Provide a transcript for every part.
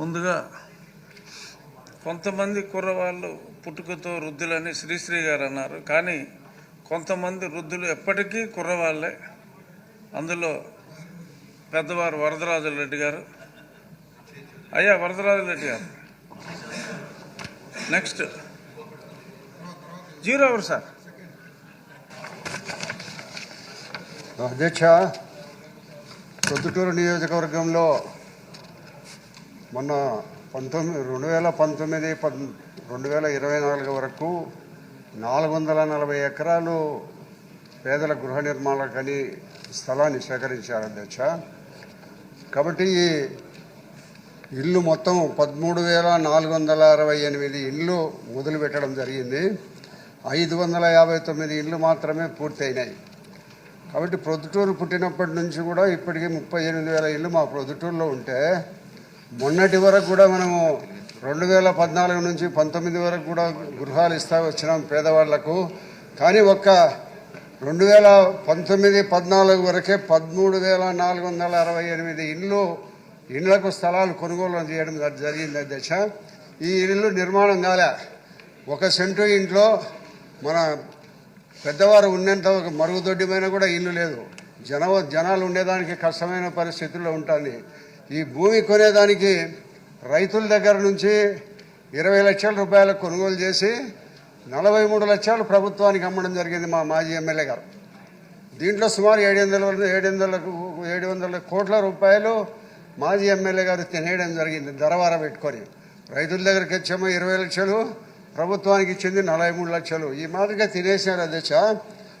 ముందుగా కొంతమంది కుర్రవాళ్ళు పుట్టుకతో వృద్ధులని శ్రీశ్రీ గారు అన్నారు. కానీ కొంతమంది వృద్ధులు ఎప్పటికీ కుర్రవాళ్ళే. అందులో పెద్దవారు వరదరాజుల రెడ్డి గారు. అయ్యా వరదరాజుల రెడ్డి గారు. నెక్స్ట్. Zero hour sir. అధ్యక్ష ప్రొద్దుటూరు నియోజకవర్గంలో మొన్న పంతొమ్మిది రెండు వేల పంతొమ్మిది పద్ రెండు వేల ఇరవై నాలుగు వరకు నాలుగు వందల నలభై ఎకరాలు పేదల గృహ నిర్మాణాలకని స్థలాన్ని సేకరించారు అధ్యక్ష. కాబట్టి ఈ ఇల్లు మొత్తం పదమూడు వేల నాలుగు వందల అరవై ఎనిమిది ఇల్లు మొదలు పెట్టడం జరిగింది. ఐదు వందల యాభై తొమ్మిది ఇల్లు మాత్రమే పూర్తయినాయి. కాబట్టి ప్రొద్దుటూరు పుట్టినప్పటి నుంచి కూడా ఇప్పటికీ ముప్పై ఎనిమిది వేల ఇల్లు మా ప్రొద్దుటూరులో ఉంటే మొన్నటి వరకు కూడా మనము రెండు వేల పద్నాలుగు నుంచి పంతొమ్మిది వరకు కూడా గృహాలు ఇస్తా వచ్చినాం పేదవాళ్ళకు. కానీ ఒక్క రెండు వేల పంతొమ్మిది పద్నాలుగు వరకే పదమూడు వేల నాలుగు వందల అరవై ఎనిమిది ఇండ్లు ఇళ్ళకు స్థలాలు కొనుగోలు చేయడం జరిగింది అధ్యక్ష ఈ ఇల్లు నిర్మాణం కాలే. ఒక సెంటు ఇంట్లో మన పెద్దవారు ఉన్నంత ఒక మరుగుదొడ్డిమైన కూడా ఇల్లు లేదు. జన జనాలు ఉండేదానికి కష్టమైన పరిస్థితుల్లో ఉంటుంది. ఈ భూమి కొనేదానికి రైతుల దగ్గర నుంచి ఇరవై లక్షల రూపాయలు కొనుగోలు చేసి నలభై మూడు లక్షలు ప్రభుత్వానికి అమ్మడం జరిగింది మా మాజీ ఎమ్మెల్యే గారు. దీంట్లో సుమారు ఏడు వందల ఏడు వందలకు ఏడు వందల కోట్ల రూపాయలు మాజీ ఎమ్మెల్యే గారు తినేయడం జరిగింది ధరవార పెట్టుకొని. రైతుల దగ్గరికి వచ్చేమో ఇరవై లక్షలు ప్రభుత్వానికి ఇచ్చింది నలభై మూడు లక్షలు. ఈ మాదిరిగా తినేసినారు అధ్యక్ష.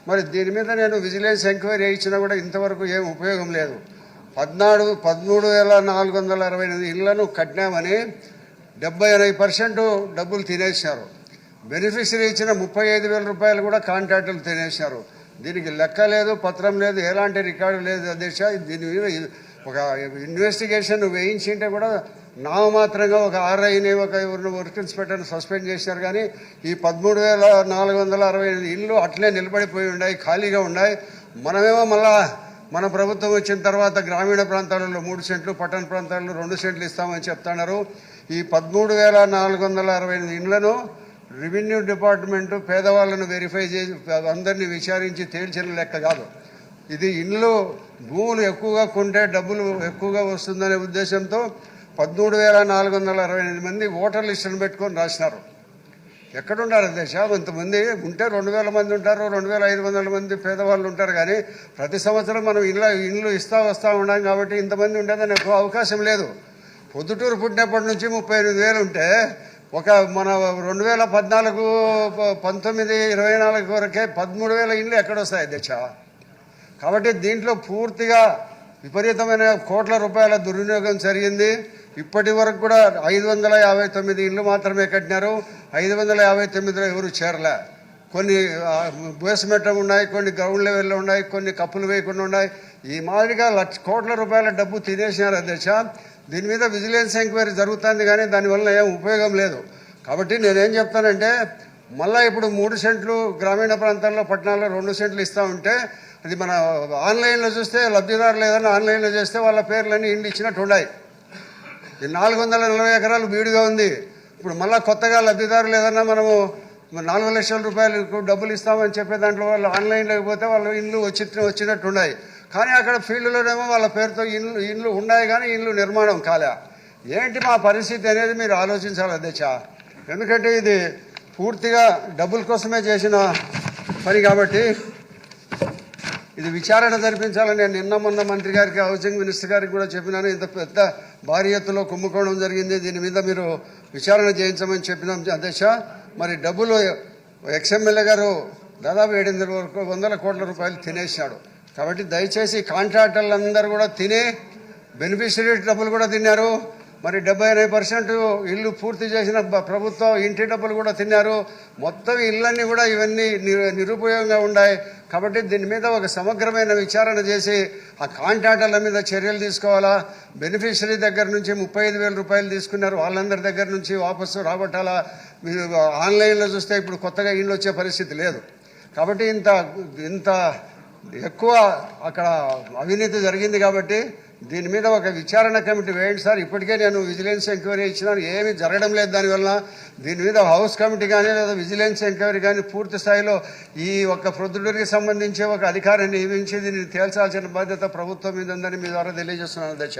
మరి దీని మీద నేను విజిలెన్స్ ఎంక్వైరీ ఇచ్చినా కూడా ఇంతవరకు ఏం ఉపయోగం లేదు. పద్నాలుగు పదమూడు వేల నాలుగు వందల అరవై ఎనిమిది ఇళ్ళను కట్టినామని డెబ్బై ఎనభై పర్సెంట్ డబ్బులు తినేశారు. బెనిఫిషరీ ఇచ్చిన ముప్పై ఐదు వేల రూపాయలు కూడా కాంట్రాక్టులు తినేశారు. దీనికి లెక్క లేదు పత్రం లేదు ఎలాంటి రికార్డు లేదు అధ్యక్ష. దీని మీద ఒక ఇన్వెస్టిగేషన్ వేయించింటే కూడా నామమాత్రంగా ఒక ఆర్ఐని ఒక ఎవరిని వర్క్ ఇన్స్పెక్టర్ని సస్పెండ్ చేశారు. కానీ ఈ పదమూడు వేల నాలుగు వందల అరవై ఎనిమిది ఇళ్ళు అట్లే నిలబడిపోయి ఉన్నాయి ఖాళీగా ఉన్నాయి. మనమేమో మళ్ళా మన ప్రభుత్వం వచ్చిన తర్వాత గ్రామీణ ప్రాంతాలలో మూడు సెంట్లు పట్టణ ప్రాంతాల్లో రెండు సెంట్లు ఇస్తామని చెప్తున్నారు. ఈ పదమూడు వేల నాలుగు వందల అరవై ఎనిమిది ఇండ్లను రెవెన్యూ డిపార్ట్మెంటు పేదవాళ్ళను వెరిఫై చేసి అందరినీ విచారించి తేల్చిన లెక్క కాదు. ఇది ఇండ్లు భూములు ఎక్కువగా కొంటే డబ్బులు ఎక్కువగా వస్తుందనే ఉద్దేశంతో పదమూడు వేల నాలుగు వందల అరవై ఎనిమిది మంది ఓటర్ లిస్టును పెట్టుకొని రాసినారు. ఎక్కడున్నారు దేశ కొంతమంది ఉంటే రెండు వేల మంది ఉంటారు రెండు వేల ఐదు వందల మంది పేదవాళ్ళు ఉంటారు కానీ ప్రతి సంవత్సరం మనం ఇళ్ళ ఇండ్లు ఇస్తా వస్తూ ఉన్నాం కాబట్టి ఇంతమంది ఉండేదని ఎక్కువ అవకాశం లేదు. పొద్దుటూరు పుట్టినప్పటి నుంచి ముప్పై ఎనిమిది వేలు ఉంటే ఒక మన రెండు వేల పద్నాలుగు ప- పంతొమ్మిది ఇరవై నాలుగు వరకే పదమూడు వేల ఇండ్లు ఎక్కడొస్తాయి దశ కాబట్టి దీంట్లో పూర్తిగా విపరీతమైన కోట్ల రూపాయల దుర్వినియోగం జరిగింది. ఇప్పటి వరకు కూడా ఐదు వందల యాభై తొమ్మిది ఇళ్ళు మాత్రమే కట్టినారు. ఐదు వందల యాభై తొమ్మిదిలో ఎవరు చేరలే? కొన్ని బేస్మెంట్ ఉన్నాయి కొన్ని గ్రౌండ్ లెవెల్లో ఉన్నాయి కొన్ని కప్పులు వేయకుండా ఉన్నాయి. ఈ మాదిరిగా లక్ష కోట్ల రూపాయల డబ్బు తినేసినారు అధ్యక్ష. దీని మీద విజిలెన్స్ ఎంక్వైరీ జరుగుతుంది కానీ దానివల్ల ఏం ఉపయోగం లేదు. కాబట్టి నేనేం చెప్తానంటే మళ్ళీ ఇప్పుడు మూడు సెంట్లు గ్రామీణ ప్రాంతాల్లో పట్టణాల్లో రెండు సెంట్లు ఇస్తూ ఉంటే అది మన ఆన్లైన్లో చూస్తే లబ్ధిదారులు ఏదైనా ఆన్లైన్లో చేస్తే వాళ్ళ పేర్లన్నీ ఇండి ఇచ్చినట్టు ఉన్నాయి. ఈ నాలుగు వందల నలభై ఎకరాలు బీడుగా ఉంది. ఇప్పుడు మళ్ళీ కొత్తగా లబ్ధిదారులు ఏదన్నా మనము నాలుగు లక్షల రూపాయలు డబ్బులు ఇస్తామని చెప్పే దాంట్లో వాళ్ళు ఆన్లైన్లోకి పోతే వాళ్ళు ఇల్లు వచ్చి వచ్చినట్టు ఉన్నాయి. కానీ అక్కడ ఫీల్డ్లోనేమో వాళ్ళ పేరుతో ఇండ్లు ఇల్లు ఉన్నాయి కానీ ఇల్లు నిర్మాణం కాలే. ఏంటి మా పరిస్థితి అనేది మీరు ఆలోచించాలి అధ్యక్ష. ఎందుకంటే ఇది పూర్తిగా డబ్బుల కోసమే చేసిన పని కాబట్టి ఇది విచారణ జరిపించాలని నేను నిన్న మొన్న మంత్రి గారికి హౌసింగ్ మినిస్టర్ గారికి కూడా చెప్పినాను. ఇంత పెద్ద భారీ ఎత్తులో కుంభకోణం జరిగింది. దీని మీద మీరు విచారణ చేయించమని చెప్పినాం. అధ్యక్ష మరి డబ్బులు ఎక్స్ఎమ్మెల్యే గారు దాదాపు ఏడు వరకు వందల కోట్ల రూపాయలు తినేసినాడు కాబట్టి దయచేసి కాంట్రాక్టర్లందరూ కూడా తినే బెనిఫిషరీ డబ్బులు కూడా తిన్నారు. మరి డెబ్బై ఎనభై పర్సెంట్ ఇల్లు పూర్తి చేసిన ప్రభుత్వం ఇంటి డబ్బులు కూడా తిన్నారు. మొత్తం ఇళ్ళన్నీ కూడా ఇవన్నీ ని- నిరుపయోగంగా ఉన్నాయి కాబట్టి దీని మీద ఒక సమగ్రమైన విచారణ చేసి ఆ కాంట్రాక్టర్ల మీద చర్యలు తీసుకోవాలా? బెనిఫిషరీ దగ్గర నుంచి ముప్పై ఐదు వేల రూపాయలు తీసుకున్నారు. వాళ్ళందరి దగ్గర నుంచి వాపసు రాబట్టాలా? మీరు ఆన్లైన్లో చూస్తే ఇప్పుడు కొత్తగా ఇళ్ళు వచ్చే పరిస్థితి లేదు. కాబట్టి ఇంత ఇంత ఎక్కువ అక్కడ అవినీతి జరిగింది కాబట్టి దీని మీద ఒక విచారణ కమిటీ వేయండి సార్. ఇప్పటికే నేను విజిలెన్స్ ఎంక్వైరీ ఇచ్చినాను ఏమీ జరగడం లేదు దానివల్ల దీని మీద హౌస్ కమిటీ కానీ లేదా విజిలెన్స్ ఎంక్వైరీ కానీ పూర్తి స్థాయిలో ఈ ఒక ప్రొద్దుడికి సంబంధించి ఒక అధికారాన్ని నియమించి దీన్ని తేల్చాల్సిన బాధ్యత ప్రభుత్వం మీద ఉందని మీ ద్వారా తెలియజేస్తున్నాను అధ్యక్ష.